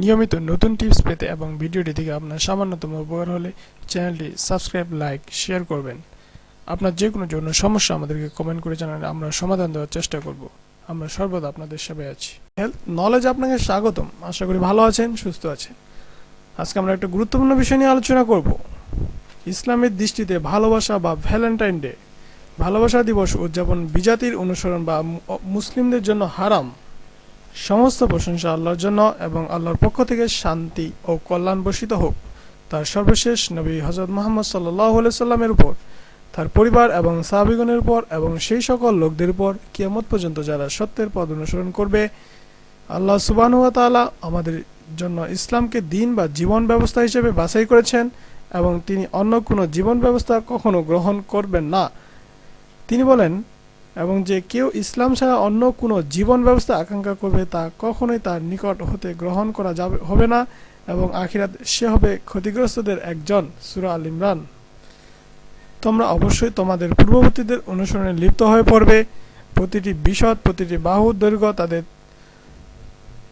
নিয়মিত নতুন টিপস পেতে এবং ভিডিওটি থেকে আপনার সামান্যতম উপকার হলে চ্যানেলটি সাবস্ক্রাইব লাইক শেয়ার করবেন। আপনার যে কোনো জন্য সমস্যা আমাদেরকে কমেন্ট করে জানালে আমরা সমাধান দেওয়ার চেষ্টা করব। আমরা সর্বদা আপনাদের সেবায় আছি। হেলথ নলেজ আপনাকে স্বাগতম। আশা করি ভালো আছেন, সুস্থ আছেন। আজকে আমরা একটা গুরুত্বপূর্ণ বিষয় নিয়ে আলোচনা করব। ইসলামের দৃষ্টিতে ভালোবাসা বা ভ্যালেন্টাইন ডে ভালোবাসা দিবস উদযাপন বিজাতির অনুসরণ বা মুসলিমদের জন্য হারাম। সমস্ত প্রশংসা আল্লাহর জন্য এবং আল্লাহর পক্ষ থেকে শান্তি ও কল্যাণ বর্ষিত হোক। তার সর্বশেষ নবী হজরত মোহাম্মদ সাল্লাহ সাল্লামের উপর, তার পরিবার এবং সাহাবিগণের উপর এবং সেই সকল লোকদের উপর কিয়ামত পর্যন্ত যারা সত্যের পথ অনুসরণ করবে, আল্লাহ তাআলা আমাদের জন্য ইসলামকে দিন বা জীবন ব্যবস্থা হিসেবে বাছাই করেছেন এবং তিনি অন্য কোনো জীবন ব্যবস্থা কখনো গ্রহণ করবেন না। তিনি বলেন এবং যে কেউ ইসলাম ছাড়া অন্য কোনো জীবন ব্যবস্থা আকাঙ্ক্ষা করবে তা কখনোই তার নিকট হতে গ্রহণ করা যাবে, হবে না এবং আখিরাত সে হবে ক্ষতিগ্রস্তদের একজন, সুরা আল ইমরান। তোমরা অবশ্যই তোমাদের পূর্ববর্তীদের অনুসরণে লিপ্ত হয়ে পড়বে। প্রতিটি বিশদ, প্রতিটি বাহু, দৈর্ঘ্য তাদের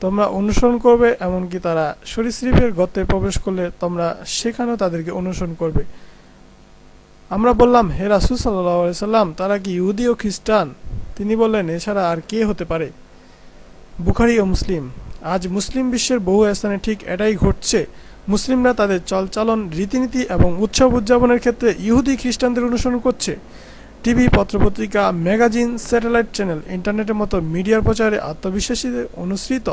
তোমরা অনুসরণ করবে, এমনকি তারা সরীসৃপের গর্তে প্রবেশ করলে তোমরা সেখানেও তাদেরকে অনুসরণ করবে। আমরা বললাম, হে রাসুল সাল্লাম, তারা কি ইহুদি ও খ্রিস্টান? তিনি বললেন এছাড়া আর কে হতে পারে? বুখারি ও মুসলিম, আজ মুসলিম বিশ্বের বহু স্থানে ঠিক এটাই ঘটছে। মুসলিমরা তাদের চলচালন, রীতিনীতি এবং উৎসব উদযাপনের ক্ষেত্রে ইহুদি খ্রিস্টানদের অনুসরণ করছে। টিভি, পত্রপত্রিকা, ম্যাগাজিন, স্যাটেলাইট চ্যানেল, ইন্টারনেটের মতো মিডিয়ার প্রচারে আত্মবিশ্বাসীদের অনুসৃত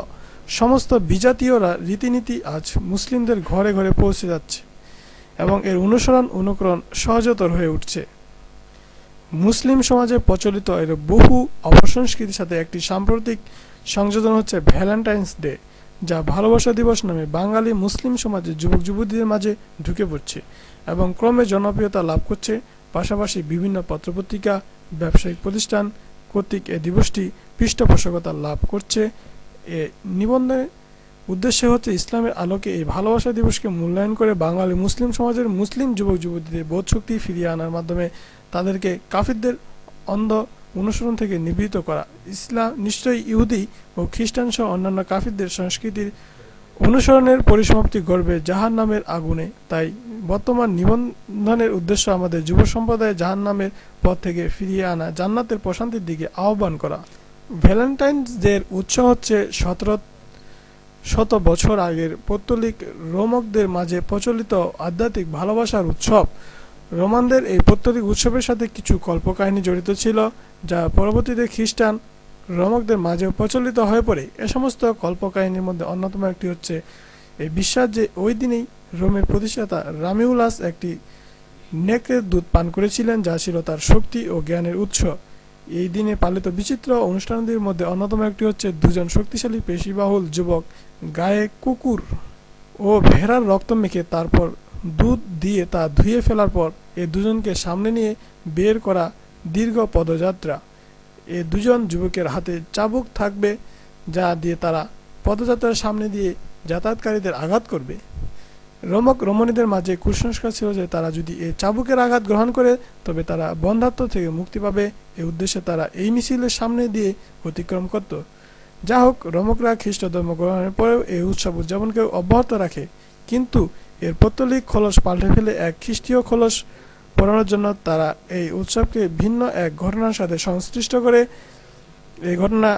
সমস্ত বিজাতীয়রা রীতিনীতি আজ মুসলিমদের ঘরে ঘরে পৌঁছে যাচ্ছে। এবং এর অনুসরণ অনুকরণ সহজতর হয়ে উঠছে। মুসলিম সমাজে প্রচলিত এর বহু অপসংস্কৃতির সাথে একটি সাম্প্রতিক সংযোজন হচ্ছে ভ্যালেন্টাইন্স ডে, যা ভালোবাসা দিবস নামে বাঙালি মুসলিম সমাজে যুবক যুবতীদের মাঝে ঢুকে পড়ছে এবং ক্রমে জনপ্রিয়তা লাভ করছে। পাশাপাশি বিভিন্ন পত্রপত্রিকা, ব্যবসায়িক প্রতিষ্ঠান কর্তৃক এ দিবসটি পৃষ্ঠপোষকতা লাভ করছে। এ নিবন্ধে উদ্দেশ্য হচ্ছে ইসলামের আলোকে এই ভালোবাসা দিবসকে মূল্যায়ন করে বাঙালি মুসলিম সমাজের মুসলিম যুবক যুবতীদের বোধশক্তি ফিরিয়ে আনার মাধ্যমে তাদেরকে কাফিরদের অন্ধ অনুসরণ থেকে নিবৃত করা। ইসলাম নিশ্চয়ই ইহুদি ও খ্রিস্টান সহ অন্যান্য কাফিরদের সংস্কৃতির অনুসরণের পরিসমাপ্তি করবে জাহান নামের আগুনে। তাই বর্তমান নিবন্ধনের উদ্দেশ্য আমাদের যুব সম্প্রদায় জাহান নামের পথ থেকে ফিরিয়ে আনা, জান্নাতের প্রশান্তির দিকে আহ্বান করা। ভ্যালেন্টাইন্স ডের উৎস হচ্ছে সতেরো শত বছর আগের পৌত্তলিক রোমকদের মাঝে প্রচলিত আধ্যাত্মিক ভালোবাসার উৎসব। রোমানদের এই পৌত্তলিক উৎসবের সাথে কিছু কল্পকাহিনী জড়িত ছিল, যা পরবর্তীতে খ্রিস্টান রোমকদের মাঝেও প্রচলিত হয়ে পড়ে। এ সমস্ত কল্পকাহিনীর মধ্যে অন্যতম একটি হচ্ছে এই বিশ্বাস যে ওই দিনেই রোমের প্রতিষ্ঠাতা রামিউলাস একটি নেকড়ের দুধ পান করেছিলেন, যা ছিল তার শক্তি ও জ্ঞানের উৎস। এই দিনে পালিত বিচিত্র অনুষ্ঠানদের মধ্যে অন্যতম একটি হচ্ছে দুজন শক্তিশালী পেশিবাহুল যুবক, গায়ে কুকুর ও ভেড়ার রক্ত মেখে তারপর দুধ দিয়ে তা ধুয়ে ফেলার পর এ দুজনকে সামনে নিয়ে বের করা দীর্ঘ পদযাত্রা। এ দুজন যুবকের হাতে চাবুক থাকবে যা দিয়ে তারা পদযাত্রার সামনে দিয়ে যাতায়াতকারীদের আঘাত করবে। রমক রমণীদের মাঝে কুসংস্কার ছিল যে তারা যদি এই চাবুকের আঘাত গ্রহণ করে, তবে তারা বন্ধাত্ম থেকে মুক্তি পাবে। এই উদ্দেশ্যে তারা এই মিছিলের সামনে দিয়ে অতিক্রম করত। যা হোক, রমকরা খ্রিস্ট ধর্ম গ্রহণের পরেও এই উৎসব উদযাপনকে অব্যাহত রাখে। কিন্তু এর পত্তলিক খোলস পাল্টে ফেলে এক খ্রিস্টীয় খোলস পড়ানোর জন্য তারা এই উৎসবকে ভিন্ন এক ঘটনার সাথে সংশ্লিষ্ট করে। এই ঘটনা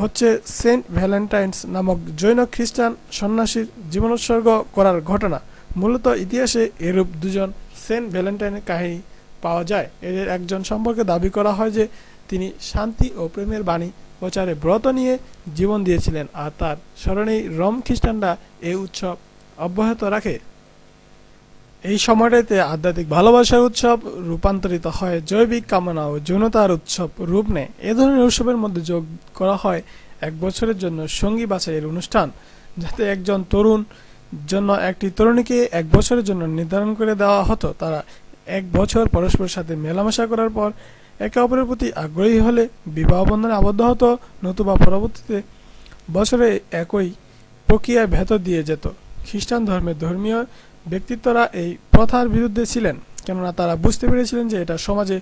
হচ্ছে সেন্ট ভ্যালেন্টাইন্স নামক জৈন খ্রিস্টান সন্ন্যাসীর জীবনোৎসর্গ করার ঘটনা। মূলত ইতিহাসে এরূপ দুজন সেন্ট ভ্যালেন্টাইনের কাহিনী পাওয়া যায়। এদের একজন সম্পর্কে দাবি করা হয় যে, তিনি শান্তি ও প্রেমের বাণী প্রচারে ব্রত নিয়ে জীবন দিয়েছিলেন আর তার স্মরণেই রম খ্রিস্টানরা এই উৎসব অব্যাহত রাখে। এই সময়টাতে আধ্যাত্মিক ভালোবাসার উৎসব রূপান্তরিত হয়, জৈবিক কামনা ও যৌনতার উৎসব রূপ নেয়। এ ধরনের উৎসবের মধ্যে যোগ করা হয় এক বছরের জন্য সঙ্গী বাছাইয়ের অনুষ্ঠান, যাতে একজন তরুণ জন্য একটি তরুণীকে এক বছরের জন্য নির্ধারণ করে দেওয়া হতো। তারা এক বছর পরস্পরের সাথে মেলামেশা করার পর একে অপরের প্রতি আগ্রহী হলে বিবাহ বন্ধনে আবদ্ধ হতো, নতুবা পরবর্তীতে বছরে একই প্রক্রিয়ায় ভেতর দিয়ে যেত। খ্রিস্টান ধর্মের ধর্মীয় ব্যক্তিত্বরা এই প্রথার বিরুদ্ধে ছিলেন, কেননা তারা বুঝতে পেরেছিলেন যে এটা সমাজে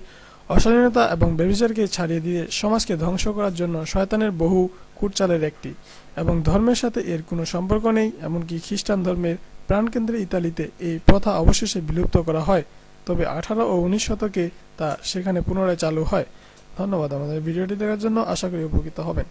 অশালীনতা এবং ব্যভিচারকে ছাড়িয়ে দিয়ে সমাজকে ধ্বংস করার জন্য শয়তানের বহু কুটচালের একটি। এবং ধর্মের সাথে এর কোনো সম্পর্ক নেই, এমনকি খ্রিস্টান ধর্মের প্রাণকেন্দ্রে ইতালিতে এই প্রথা অবশেষে বিলুপ্ত করা হয়। তবে আঠারো ও উনিশ শতকে তা সেখানে পুনরায় চালু হয়। ধন্যবাদ আমাদের ভিডিওটি দেখার জন্য। আশা করি উপকৃত হবেন।